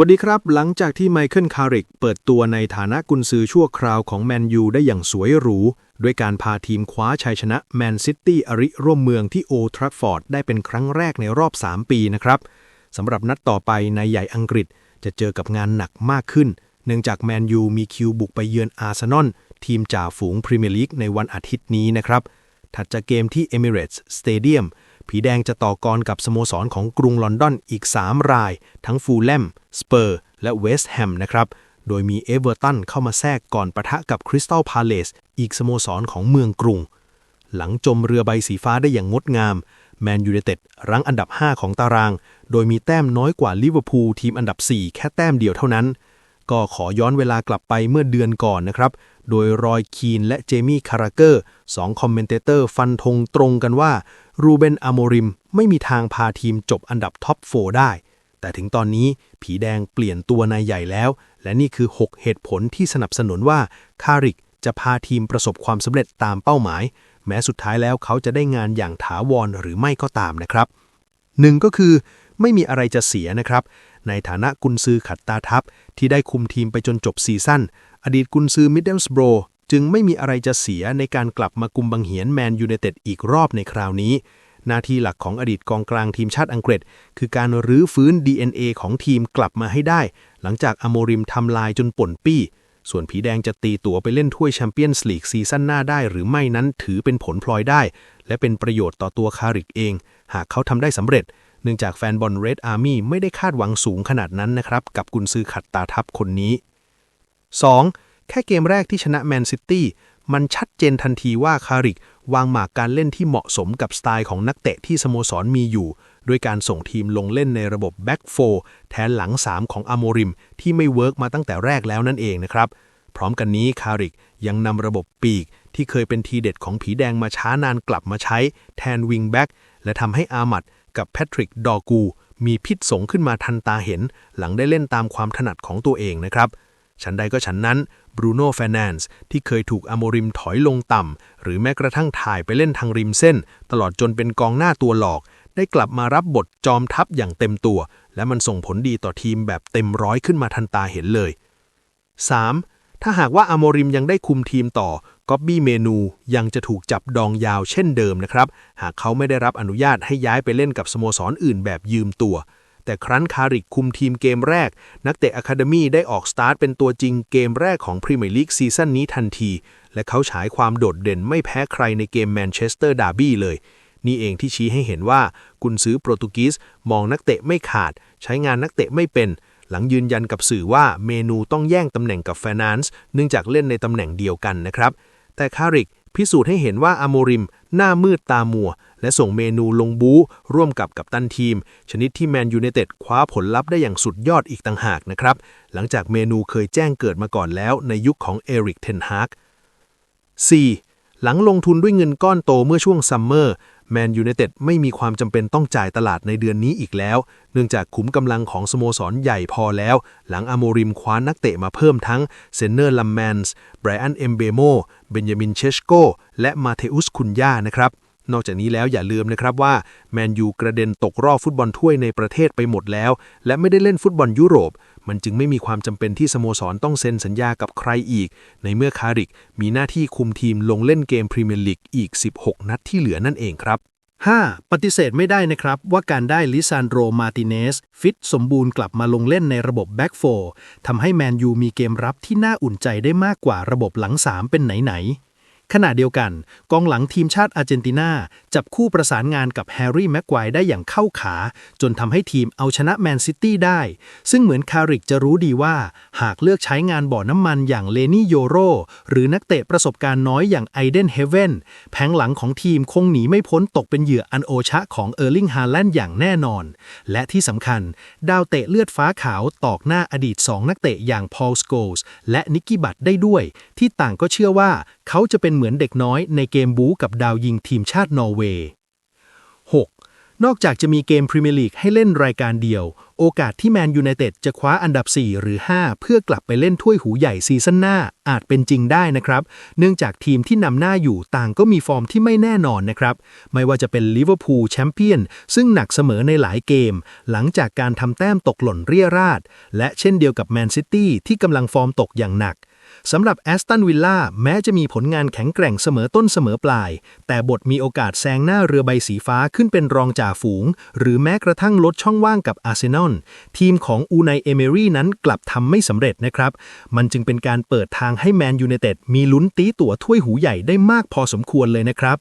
วัสดีครับ หลังจากที่ไมเคิลคาริกเปิดตัวในฐานะกุนซือชั่วคราวของแมนยูได้อย่างสวยหรู ด้วยการพาทีมคว้าชัยชนะแมนซิตี้อริร่วมเมืองที่โอทรัฟฟอร์ดได้เป็นครั้งแรกในรอบ 3 ปีนะครับสำหรับนัดต่อไปในใหญ่อังกฤษจะเจอกับงานหนักมากขึ้น เนื่องจากแมนยูมีคิวบุกไปเยือนอาร์เซนอลทีมจ่าฝูงพรีเมียร์ลีกในวันอาทิตย์นี้นะครับถัดจากเกมที่ Emirates Stadium ผีแดงจะต่อกรกับสโมสรของกรุงลอนดอนอีก 3 ราย ทั้งฟูลแลม สเปอร์ และเวสต์แฮมนะครับ โดยมีเอเวอร์ตันเข้ามาแทรกก่อนปะทะกับคริสตัลพาเลสอีกสโมสรของเมืองกรุง หลังจมเรือใบสีฟ้าได้อย่างงดงามแมนยูไนเต็ดรั้งอันดับ 5 ของตาราง โดยมีแต้มน้อยกว่าลิเวอร์พูลทีมอันดับ 4 แค่แต้มเดียวเท่านั้น ก็ขอย้อนเวลากลับไปเมื่อเดือนก่อนนะครับ โดยรอยคีนและเจมี่คาราเกอร์สองคอมเมนเตเตอร์ฟันธงตรงกันว่ารูเบนอโมริมไม่มีทางพาทีมจบอันดับท็อป4ได้ แต่ถึงตอนนี้ผีแดงเปลี่ยนตัวนายใหญ่แล้ว และนี่คือ 6 เหตุผลที่สนับสนุนว่าคาริกจะพาทีมประสบความสำเร็จตามเป้าหมาย แม้สุดท้ายแล้วเขาจะได้งานอย่างถาวรหรือไม่ก็ตามนะครับหนึ่งก็คือ ไม่มีอะไรจะเสียนะครับ ในฐานะกุนซือขัดตาทัพ ที่ได้คุมทีมไปจนจบซีซั่น อดีตกุนซือมิดเดิลสโบรจึงไม่มีอะไรจะเสียในการกลับมากุมบังเหียนแมนยูไนเต็ดอีกรอบในคราวนี้ หน้าที่หลักของอดีตกองกลางทีมชาติอังกฤษ คือการรื้อฟื้น DNA ของทีมกลับมาให้ได้ หลังจากอโมริมทำลายจนป่นปี้ ส่วนผีแดงจะตีตัวไปเล่นถ้วยแชมเปี้ยนส์ลีกซีซั่นหน้าได้หรือไม่นั้นถือเป็นผลพลอยได้ และเป็นประโยชน์ต่อตัวคาริกเอง หากเขาทำได้สำเร็จ เนื่องจากแฟนบอลเรดอาร์มี่ไม่ได้คาดหวังสูงขนาดนั้นนะครับ กับกุนซือขัดตาทับคนนี้ 2. แค่เกมแรกที่ชนะแมนซิตี้มันชัดเจนทันทีว่าคาริก วางหมากการเล่นที่เหมาะสมกับสไตล์ของนักเตะที่สโมสรมีอยู่ด้วยการส่งทีมลงเล่นในระบบแบ็กโฟแทนหลัง 3 ของอโมริม ที่ไม่เวิร์กมาตั้งแต่แรกแล้วนั่นเองนะครับ พร้อมกันนี้คาริกยังนำระบบปีก ที่เคยเป็นทีเด็ดของผีแดงมาช้านานกลับมาใช้ แทนวิงแบ็กและทำให้อามัด กับแพทริกดอกู มีพิษสงขึ้นมาทันตาเห็น หลังได้เล่นตามความถนัดของตัวเองนะครับฉันใดก็ฉันนั้นบรูโน่เฟนแนนส์ที่เคยถูกอโมริมถอยลงต่ำ หรือแม้กระทั่งถ่ายไปเล่นทางริมเส้น ตลอดจนเป็นกองหน้าตัวหลอก ได้กลับมารับบทจอมทัพอย่างเต็มตัว และมันส่งผลดีต่อทีมแบบเต็มร้อยขึ้นมาทันตาเห็นเลย 3. ถ้าหากว่าอโมริมยังได้คุมทีมต่อ ก็อบบี้เมนูยังจะถูกจับดองยาวเช่นเดิมนะครับ หากเขาไม่ได้รับอนุญาตให้ย้ายไปเล่นกับสโมสรออื่นแบบยืมตัว แต่ครั้นคาริกคุมทีมเกมแรก นักเตะอะคาเดมี่ได้ออกสตาร์ทเป็นตัวจริงเกมแรกของพรีเมียร์ลีกซีซั่นนี้ทันที และเขาฉายความโดดเด่นไม่แพ้ใครในเกมแมนเชสเตอร์ดาร์บี้เลย นี่เองที่ชี้ให้เห็นว่ากุนซือโปรตุกีสมองนักเตะไม่ขาด ใช้งานนักเตะไม่เป็นหลังยืนยันกับสื่อว่าเมนูต้องแย่งตำแหน่งกับแฟนนซ์เนื่องจากเล่นในตำแหน่งเดียวกันนะครับ แต่คาริกพิสูจน์ให้เห็นว่าอโมริม หน้ามืดตามัว และส่งเมนูลงบูร่วมกับกัปตันทีม ชนิดที่แมนยูเนเต็ดคว้าผลลัพธ์ได้อย่างสุดยอดอีกต่างหากนะครับ หลังจากเมนูเคยแจ้งเกิดมาก่อนแล้วในยุคของเอริกเทนฮาก 4. หลังลงทุนด้วยเงินก้อนโตเมื่อช่วงซัมเมอร์แมนยูไนเต็ดไม่มีความจำเป็นต้องจ่ายตลาดในเดือนนี้อีกแล้ว เนื่องจากขุมกำลังของสโมสรใหญ่พอแล้ว หลังอโมริมคว้านักเตะมาเพิ่มทั้งเซนเนอร์ลัมแมนส์ไบรอันเอมเบโมเบนยามินเชชโกและมาเทอุสคุนย่านะครับ นอกจากนี้แล้วอย่าลืมนะครับว่าแมนยูกระเด็นตกรอบฟุตบอลถ้วยในประเทศไปหมดแล้ว และไม่ได้เล่นฟุตบอลยุโรป มันจึงไม่มีความจำเป็นที่สโมสรต้องเซ็นสัญญากับใครอีก ในเมื่อคาริกมีหน้าที่คุมทีมลงเล่นเกมพรีเมียร์ลีกอีก 16 นัดที่เหลือนั่นเองครับ 5. ปฏิเสธไม่ได้นะครับว่าการได้ลิซานโดรมาติเนส ฟิตสมบูรณ์กลับมาลงเล่นในระบบแบ็กโฟทำให้แมนยูมีเกมรับที่น่าอุ่นใจได้มากกว่าระบบหลัง3เป็นไหนๆ ขณะเดียวกัน กองหลังทีมชาติอาร์เจนตินาจับคู่ประสานงานกับแฮร์รี่แม็กควายได้อย่างเข้าขา จนทำให้ทีมเอาชนะแมนซิตี้ได้ ซึ่งเหมือนคาริกจะรู้ดีว่า หากเลือกใช้งานบ่อน้ำมันอย่างเลนี่โยโร หรือนักเตะประสบการณ์น้อยอย่างไอเดนเฮเวนแผงหลังของทีมคงหนีไม่พ้นตกเป็นเหยื่ออันโอชะของเออร์ลิงฮาแลนด์อย่างแน่นอน และที่สำคัญ ดาวเตะเลือดฟ้าขาวตอกหน้าอดีต 2 นักเตะอย่างพอลสโกลส์และนิกกี้บัตได้ด้วย ที่ต่างก็เชื่อว่าเขาจะเป็นเหมือนเด็กน้อยในเกมบู๊กับดาวยิงทีมชาตินอร์เวย์ 6. นอกจากจะมีเกมพรีเมียร์ลีกให้เล่นรายการเดียว โอกาสที่แมนยูไนเต็ดจะคว้าอันดับ 4 หรือ 5 เพื่อกลับไปเล่นถ้วยหูใหญ่ซีซั่นหน้าอาจเป็นจริงได้นะครับ เนื่องจากทีมที่นำหน้าอยู่ต่างก็มีฟอร์มที่ไม่แน่นอนนะครับ ไม่ว่าจะเป็นลิเวอร์พูลแชมเปี้ยน ซึ่งหนักเสมอในหลายเกม หลังจากการทำแต้มตกหล่นเรี่ยราด และเช่นเดียวกับแมนซิตี้ที่กำลังฟอร์มตกอย่างหนัก สำหรับแอสตันวิลล่าแม้จะมีผลงานแข็งแกร่งเสมอต้นเสมอปลาย แต่บทมีโอกาสแซงหน้าเรือใบสีฟ้าขึ้นเป็นรองจ่าฝูง หรือแม้กระทั่งลดช่องว่างกับอาร์เซนอลทีมของอูไนเอเมรี่นั้นกลับทำไม่สำเร็จนะครับ มันจึงเป็นการเปิดทางให้แมนยูไนเต็ดมีลุ้นตีตั๋วถ้วยหูใหญ่ได้มากพอสมควรเลยนะครับ